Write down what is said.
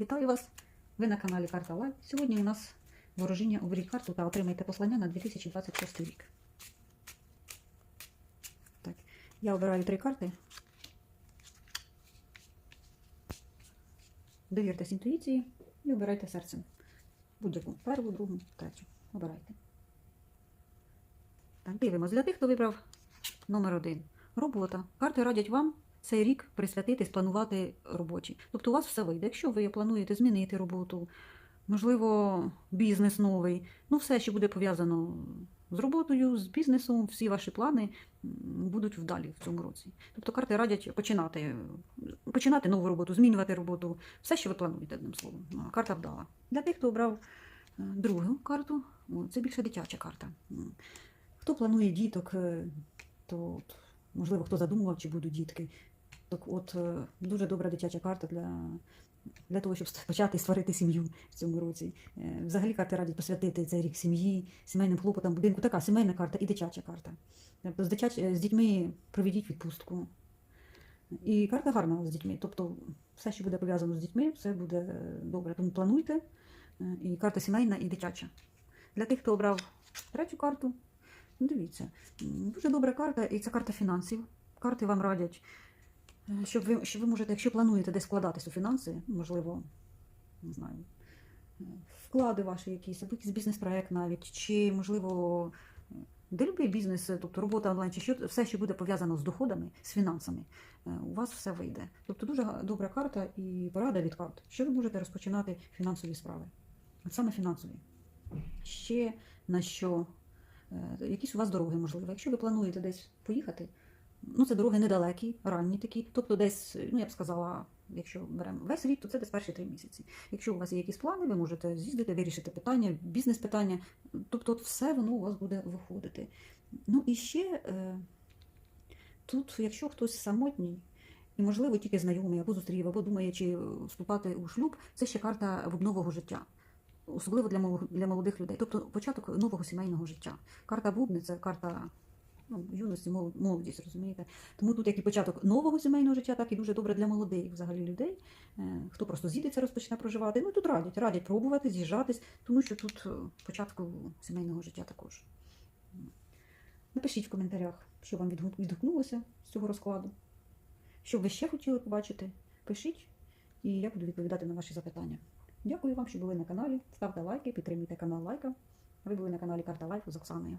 Вітаю вас! Ви на каналі Карта Лайв. Сьогодні у нас ворожіння оберіть карту та отримайте послання на 2026 рік. Так, я обираю три карти. Довіртесь інтуїції і обирайте серцем. Будь-яку першу, другу, третю. Обирайте. Так, дивимось. Для тих, хто вибрав номер один. Робота. Карти радять вам цей рік присвятити, спланувати робочі. Тобто у вас все вийде. Якщо ви плануєте змінити роботу, можливо, бізнес новий, ну все, що буде пов'язано з роботою, з бізнесом, всі ваші плани будуть вдалі в цьому році. Тобто карти радять починати, починати нову роботу, змінювати роботу, все, що ви плануєте, одним словом. Ну, Карта вдала. Для тих, хто обрав е, другу карту, це більше дитяча карта. Хто планує діток, е, то можливо, хто задумував, чи будуть дітки. Так от е, дуже добра дитяча карта для, для того, щоб почати створити сім'ю в цьому році. Е, Взагалі карти радять посвятити цей рік сім'ї, сімейним хлопотам, будинку. Така сімейна карта і дитяча карта. Тобто з, дитяч... з дітьми проведіть відпустку. І карта гарна з дітьми. Тобто все, що буде пов'язано з дітьми, все буде добре. Тому плануйте. Е, І карта сімейна і дитяча. Для тих, хто обрав третю карту, дивіться, дуже добра карта, і це карта фінансів. Карти вам радять, щоб ви, що ви можете, якщо плануєте десь вкладатись у фінанси, можливо, не знаю, е, вклади ваші якісь, або якийсь бізнес-проект навіть, чи, можливо, е, де любий бізнес, е, тобто робота онлайн, чи що, все, що буде пов'язано з доходами, з фінансами, е, у вас все вийде. Тобто дуже добра карта і порада від карт, що ви можете розпочинати фінансові справи. От саме фінансові. Ще на що? Е, Якісь у вас дороги, можливо. Якщо ви плануєте десь поїхати, ну це дороги недалекі, ранні такі. Тобто десь, ну я б сказала, якщо беремо весь рік, то це десь перші три місяці. Якщо у вас є якісь плани, ви можете з'їздити, вирішити питання, бізнес-питання. Тобто, от все воно у вас буде виходити. Ну і ще е, тут, якщо хтось самотній, і, можливо, тільки знайомий або зустрів, або думає, чи вступати у шлюб, це ще карта нового життя. Особливо для для молодих людей. Тобто початок нового сімейного життя. Карта бубни це карта ну, юності, молодість, розумієте? Тому тут як і початок нового сімейного життя, так і дуже добре для молодих взагалі людей. Е, Хто просто з'їдеться, розпочне проживати. Ну тут радять, радять пробувати, з'їжджатись, тому що тут е, початку сімейного життя також. Напишіть в коментарях, що вам відгукнулося з цього розкладу. Що ви ще хотіли побачити, пишіть, і я буду відповідати на ваші запитання. Дякую вам, що були на каналі. Ставте лайки, підтримуйте канал лайка. Ви були на каналі Карта Лайф з Оксаною.